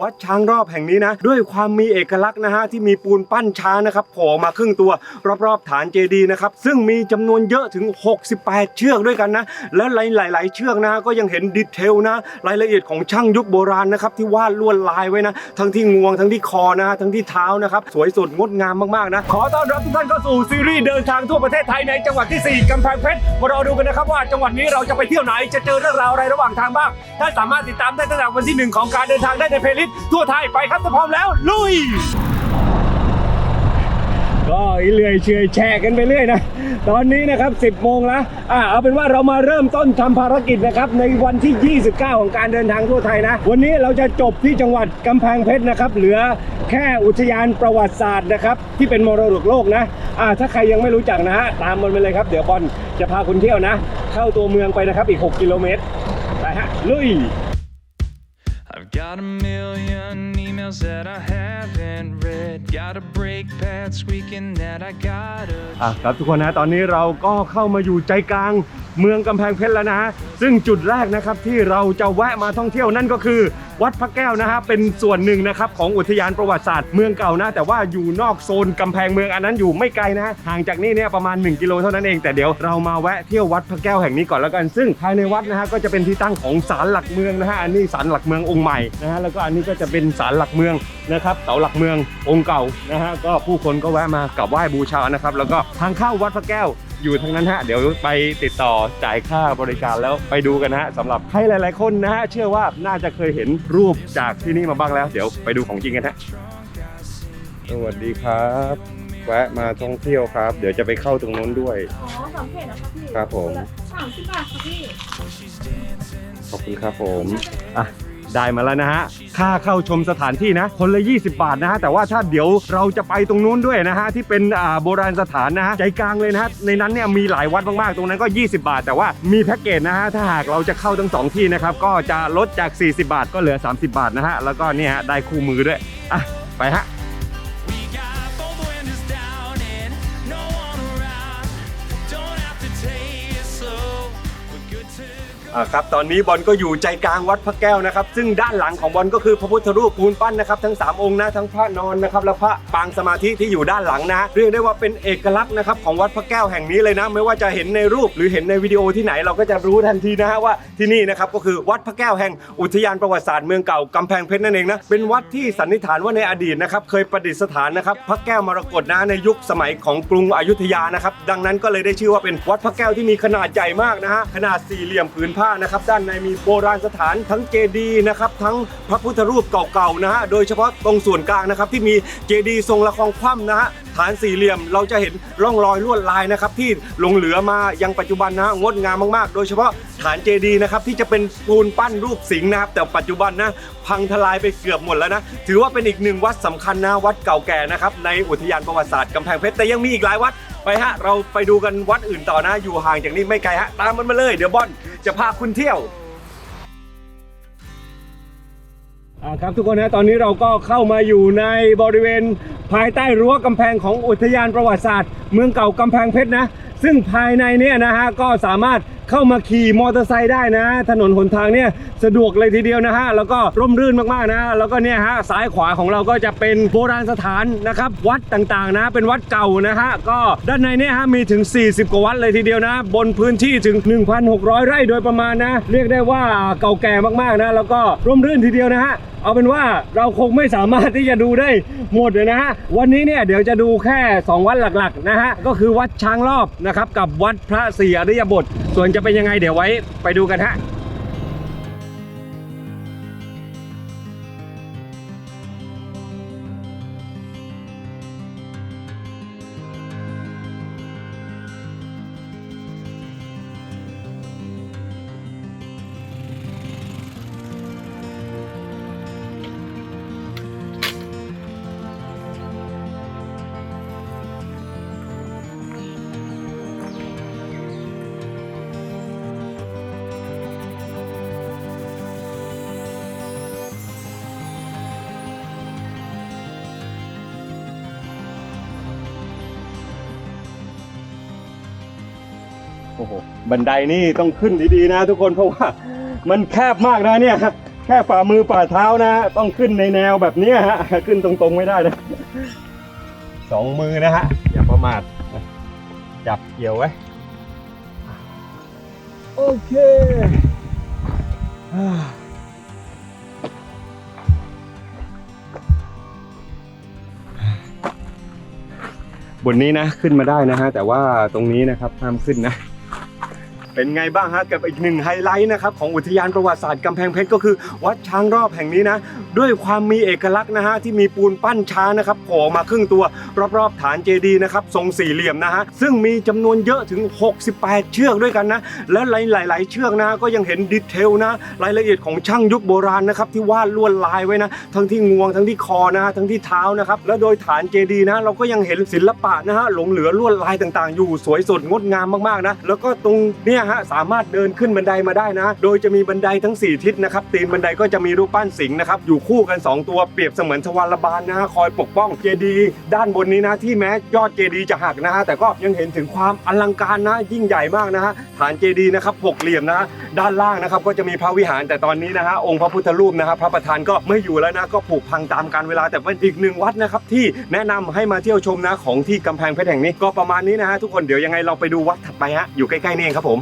วัดช้างรอบแห่งนี้นะ ด้วยความมีเอกลักษณ์นะฮะที่มีปูนปั้นช้างนะครับโผล่มาครึ่งตัว รอบๆฐานเจดีย์นะครับซึ่งมีจำนวนเยอะถึง 68 เชือกด้วยกันนะ และหลาย ๆ เชือกนะก็ยังเห็นดีเทลนะรายละเอียดของช่างยุคโบราณนะครับที่วาดลวดลายไว้นะ ทั้งที่งวงทั้งที่คอนะฮะทั้งที่เท้านะครับสวยสดงดงามมากๆนะขอต้อนรับทุกท่านเข้าสู่ซีรีส์เดินทางทั่วประเทศไทยในจังหวัดที่ 4กำแพงเพชรมารอดูกันนะครับว่าจังหวัดนี้เราจะไปเที่ยวไหนจะเจอเรื่องราวอะไรระหว่างทางบ้างท่านสามารถติดตามได้ตั้งแต่วันที่หนึ่งของการเดินทางได้ในเพลลิต์ทั่วไทยไปครับถ้าพร้อมแล้ว ลุย ก็เรื่อยเฉอยแชร์กันไปเรื่อยนะ ตอนนี้นะครับ 10 โมงแล้วอ่าเอาเป็นว่าเรามาเริ่มต้นทำภารกิจนะครับ ในวันที่ 29 ของการเดินทางทั่วไทยนะ วันนี้เราจะจบที่จังหวัดกำแพงเพชรนะครับ เหลือแค่อุทยานประวัติศาสตร์นะครับ ที่เป็นมรดกโลกนะอ่าถ้าใครยังไม่รู้จักนะฮะตามมันไปเลยครับ เดี๋ยวบอลจะพาคุณเที่ยวนะ เข้าตัวเมืองไปนะครับอีก 6 กิโลเมตรไปฮะลุย got a million emails that I haven't read. Got a break pad squeaking that I gotta. อะครับทุกคนนะตอนนี้เราก็เข้ามาอยู่ใจกลางเมืองกำแพงเพชรแล้วนะฮะซึ่งจุดแรกนะครับที่เราจะแวะมาท่องเที่ยวนั่นก็คือ วัดพระแก้วนะฮะเป็นส่วนหนึ่งนะครับของอุทยานประวัติศาสตร์เมืองเก่านะ แต่ว่าอยู่นอกโซนกำแพงเมืองอันนั้นอยู่ไม่ไกลนะฮะห่างจากนี่เนี่ยประมาณ 1 กิโลเท่านั้นเอง แต่เดี๋ยวเรามาแวะเที่ยววัดพระแก้วแห่งนี้ก่อนแล้วกัน ซึ่งภายในวัดนะฮะก็จะเป็นที่ตั้งของศาลหลักเมืองนะฮะอันนี้ศาลหลักเมืององค์ใหม่นะฮะแล้วก็อันนี้ก็จะเป็นศาลหลักเมืองนะครับเสาหลักเมืององค์เก่านะฮะก็ผู้คนก็แวะมากราบไหว้บูชานะครับแล้วก็ทางเข้าวัดพระแก้ว อยู่ทางนั้นฮะ เดี๋ยวไปติดต่อจ่ายค่าบริการแล้วไปดูกันนะฮะสำหรับให้หลาย ๆ คนนะฮะเชื่อว่าน่าจะเคยเห็นรูปจากที่นี่มาบ้างแล้ว เดี๋ยวไปดูของจริงกันฮะสวัสดีครับแวะมาท่องเที่ยวครับ เดี๋ยวจะไปเข้าตรงนู้นด้วย อ๋อสองเขตเหรอคะพี่ครับผม สามสิบบาทค่ะพี่ ขอบคุณครับผมอะ ได้มาแล้วนะฮะ ค่าเข้าชมสถานที่นะ คนละ 20 บาทนะฮะ แต่ว่าถ้าเดี๋ยวเราจะไปตรงนู้นด้วยนะฮะ ที่เป็นโบราณสถานนะฮะ ใจกลางเลยนะฮะ ในนั้นเนี่ยมีหลายวัดมากๆ ตรงนั้นก็ 20 บาท แต่ว่ามีแพ็กเกจนะฮะ ถ้าหากเราจะเข้าทั้งสองที่นะครับ ก็จะลดจาก 40 บาทก็เหลือ 30 บาทนะฮะ แล้วก็เนี่ยฮะได้คู่มือด้วย อะ ไปฮะ อ่าครับตอนนี้บอลก็อยู่ใจกลางวัดพระแก้วนะครับ ซึ่งด้านหลังของบอลก็คือพระพุทธรูปปูนปั้นนะครับทั้ง 3 องค์นะทั้งพระนอนนะครับและพระปางสมาธิที่อยู่ด้านหลังนะเรียกได้ว่าเป็นเอกลักษณ์นะครับของวัดพระแก้วแห่งนี้เลยนะ ไม่ว่าจะเห็นในรูปหรือเห็นในวิดีโอที่ไหนเราก็จะรู้ทันทีนะฮะว่าที่นี่นะครับก็คือวัดพระแก้วแห่งอุทยานประวัติศาสตร์เมืองเก่ากำแพงเพชรนั่นเองนะเป็นวัดที่สันนิษฐานว่าในอดีตนะครับเคยประดิษฐานนะครับพระแก้วมรกตนะในยุคสมัยของกรุงอยุธยานะครับดังนั้นก็เลยได้ชื่อว่าเป็นวัดพระแก้วที่มีขนาดใหญ่มากนะฮะขนาดสี่เหลี่ยมผืนผ้านะครับด้านในมีโบราณสถานทั้งเจดีย์นะครับทั้งพระพุทธรูปเก่าๆนะฮะโดยเฉพาะตรงส่วนกลางนะครับที่มีเจดีย์ทรงละครคว่ำนะฮะฐานสี่เหลี่ยมเราจะเห็นร่องรอยลวดลายนะครับที่หลงเหลือมายังปัจจุบันนะฮะงดงามมากๆ โดยเฉพาะฐานเจดีย์นะครับที่จะเป็นปูนปั้นรูปสิงห์นะครับแต่ปัจจุบันนะพังทลายไปเกือบหมดแล้วนะถือว่าเป็นอีกหนึ่งวัดสำคัญนะวัดเก่าแก่นะครับในอุทยานประวัติศาสตร์กำแพงเพชรแต่ยังมีอีกหลายวัด ไปฮะ เราไปดูกันวัดอื่นต่อนะอยู่ห่างจากนี้ไม่ไกลฮะ ตามมันมาเลย เดี๋ยวบอลจะพาคุณเที่ยวอ่าครับทุกคนนะตอนนี้เราก็เข้ามาอยู่ในบริเวณภายใต้รั้วกำแพงของอุทยานประวัติศาสตร์ เมืองเก่ากำแพงเพชรนะ ซึ่งภายในเนี่ยนะฮะก็สามารถ เข้ามาขี่มอเตอร์ไซค์ได้นะ ถนนหนทางเนี่ยสะดวกเลยทีเดียวนะฮะแล้วก็ร่มรื่นมากๆนะ แล้วก็เนี่ยฮะซ้ายขวาของเราก็จะเป็นโบราณสถานนะครับวัดต่างๆนะ เป็นวัดเก่านะฮะก็ด้านในเนี่ยฮะมีถึง 40 กว่าวัดเลยทีเดียวนะ บนพื้นที่ถึง 1,600 ไร่โดยประมาณนะ เรียกได้ว่าเก่าแก่มากๆนะ แล้วก็ร่มรื่นทีเดียวนะฮะ เอาเป็นว่าเราคงไม่สามารถที่จะดูได้หมดเลยนะฮะวันนี้เนี่ยเดี๋ยวจะดูแค่ 2 วัดหลักๆนะฮะก็คือวัดช้างรอบนะครับกับวัดพระศรีอริยบทส่วนจะเป็นยังไงเดี๋ยวไว้ไปดูกันฮะ อ้โหบันไดนี่ต้องขึ้นดีๆนะ ทุกคนเพราะว่ามันแคบมากนะเนี่ยแค่ฝ่ามือฝ่าเท้านะ ต้องขึ้นในแนวแบบนี้ฮะขึ้นตรงๆไม่ได้นะสองมือนะฮะอย่าประมาทจับเกี่ยวไว้โอเคบนนี้นะขึ้นมาได้นะฮะแต่ว่าตรงนี้นะครับห้ามขึ้นนะ เป็นไงบ้างฮะกับอีกหนึ่งไฮไลท์นะครับของอุทยานประวัติศาสตร์กำแพงเพชรก็คือ วัดช้างรอบแห่งนี้นะ ด้วยความมีเอกลักษณ์นะฮะที่มีปูนปั้นช้างนะครับโผล่มาครึ่งตัว รอบๆฐานเจดีย์นะครับทรงสี่เหลี่ยมนะฮะซึ่งมีจำนวนเยอะถึง 68 เชือกด้วยกันนะและหลายๆ เชือกนะก็ยังเห็นดีเทลนะรายละเอียดของช่างยุคโบราณนะครับที่วาดลวดลายไว้นะทั้งที่งวงทั้งที่คอนะฮะทั้งที่เท้านะครับและโดยฐานเจดีย์นะเราก็ยังเห็นศิลปะนะฮะหลงเหลือลวดลายต่างๆ อยู่สวยสดงดงามมากๆนะแล้วก็ตรงเนี่ยฮะสามารถเดินขึ้นบันไดมาได้นะ โดยจะมีบันไดทั้ง 4 ทิศนะครับตีนบันไดก็จะมีรูปปั้นสิงห์นะครับอยู่คู่กัน 2 ตัวเปรียบเสมือนทวารบาลนะฮะคอยปกป้องเจดีย์ด้านบนนี้นะที่แม้ยอดเจดีย์จะหักนะฮะแต่ก็ยังเห็นถึงความอลังการนะยิ่งใหญ่มากนะฮะฐานเจดีย์นะครับหกเหลี่ยมนะฮะด้านล่างนะครับก็จะมีพระวิหารแต่ตอนนี้นะฮะองค์พระพุทธรูปนะครับพระประธานก็ไม่อยู่แล้วนะก็ผุพังตามกาลเวลาแต่เป็นอีกหนึ่งวัดนะครับที่แนะนำให้มาเที่ยวชมนะของที่กำแพงเพชรแห่งนี้ก็ประมาณนี้นะฮะทุกคนเดี๋ยวยังไงเราไปดูวัดถัดไปฮะอยู่ใกล้ๆนี่เองครับผม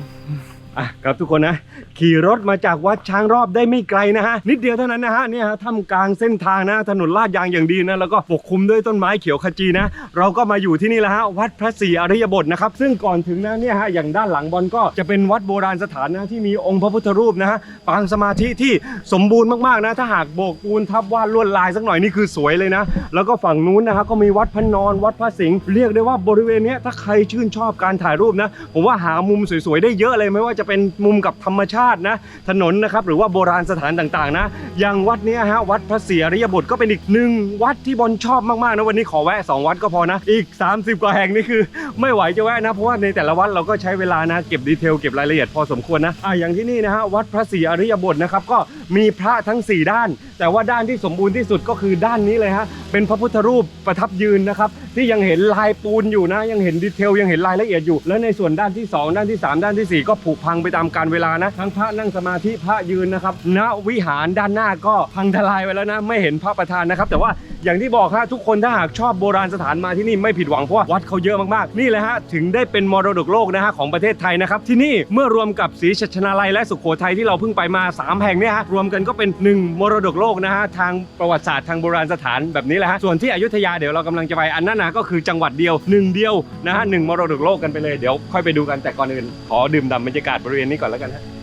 อะครับทุกคนนะ ขี่รถมาจากวัดช้างรอบได้ไม่ไกลนะฮะ นิดเดียวเท่านั้นนะฮะเนี่ยฮะท่ามกลางเส้นทางนะ ถนนลาดยางอย่างดีนะ แล้วก็ปกคลุมด้วยต้นไม้เขียวขจีนะ เราก็มาอยู่ที่นี่แล้วฮะ วัดพระศรีอริยบทนะครับ ซึ่งก่อนถึงนะเนี่ยฮะ อย่างด้านหลังบอลก็จะเป็นวัดโบราณสถานนะ ที่มีองค์พระพุทธรูปนะฮะ ปางสมาธิที่สมบูรณ์มากๆนะ ถ้าหากโบกปูนทับวาดลวดลายสักหน่อยนี่คือสวยเลยนะ แล้วก็ฝั่งนู้นนะฮะก็มีวัดพระนอน วัดพระสิงห์ เรียกได้ว่าบริเวณนี้ถ้าใครชื่นชอบการถ่ายรูปนะ ผมว่าหามุมสวยๆได้เยอะเลยไม่ว่าจะเป็นมุมกับธรรมชาตินะ ถนนนะครับหรือว่าโบราณสถานต่างๆนะอย่างวัดเนี้ยฮะวัดพระศรีอริยบุตรก็เป็นอีกหนึ่งวัดที่บอลชอบมากๆนะวันนี้ขอแวะ 2 วัดก็พอนะอีก 30 กว่าแห่งนี่คือ ไม่ไหวจะแวะนะเพราะว่าในแต่ละวัดเราก็ใช้เวลานะเก็บดีเทลเก็บรายละเอียดพอสมควรนะอะอย่างที่นี่นะฮะวัดพระศรีอริยบุตรนะครับก็มีพระทั้ง 4 ด้าน แต่ว่าด้านที่สมบูรณ์ที่สุดก็คือด้านนี้เลยฮะเป็นพระพุทธรูปประทับยืนนะครับที่ยังเห็นลายปูนอยู่นะยังเห็นดีเทลยังเห็นรายละเอียดอยู่ แล้วในส่วนด้านที่ 2 ด้านที่ 3 ด้านทีสี่4 ก็ผุพังไปตามการเวลานะทั้งพระนั่งสมาธิพระยืนนะครับณวิหารด้านหน้าก็พังทลายไปแล้วนะ ไม่เห็นพระประธานนะครับ แต่ว่าอย่างที่บอกฮะทุกคนถ้าหากชอบโบราณสถานมาที่นี่ไม่ผิดหวังเพราะว่าวัดเขาเยอะมากๆนี่แหละฮะถึงได้เป็นมรดกโลกนะฮะของประเทศไทยนะครับที่นี่เมื่อรวมกับศรีชัชนาลัยและสุโขทัยที่เราเพิ่งไปมาสามแห่งเนี่ยฮะรวมกันก็เป็นหนึ่งมรดกโลกนะฮะทางประวัติศาสตร์ทางโบราณสถานแบบนี้แหละฮะส่วนที่อยุธยาเดี๋ยวเรากำลังจะไปอันนั้นนะก็คือจังหวัดเดียวหนึ่งเดียวนะฮะหนึ่งมรดกโลกกันไปเลยเดี๋ยวค่อยไปดูกันแต่ก่อนอื่นขอดื่มด่ำบรรยากาศบริเวณนี้ก่อนแล้วกันฮะ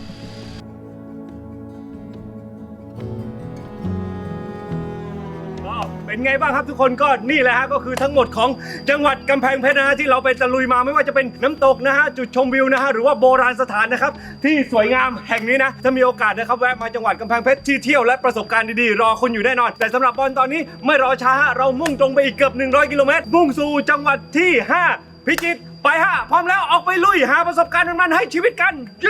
เป็นไงบ้างครับทุกคนก็นี่แหละฮะก็คือทั้งหมดของจังหวัดกำแพงเพชรนะฮะที่เราไปตะลุยมาไม่ว่าจะเป็นน้ำตกนะฮะจุดชมวิวนะฮะหรือว่าโบราณสถานนะครับที่สวยงามแห่งนี้นะถ้ามีโอกาสนะครับแวะมาจังหวัดกำแพงเพชรที่เที่ยวและประสบการณ์ดีๆ รอคุณอยู่แน่นอน แต่สำหรับบอลตอนนี้ไม่รอช้าฮะเรามุ่งตรงไปอีกเกือบ 100 กิโลเมตรมุ่งสู่จังหวัดที่ 5 พิจิตรไปฮะพร้อมแล้วออกไปลุยหาประสบการณ์มันๆให้ชีวิตกันโย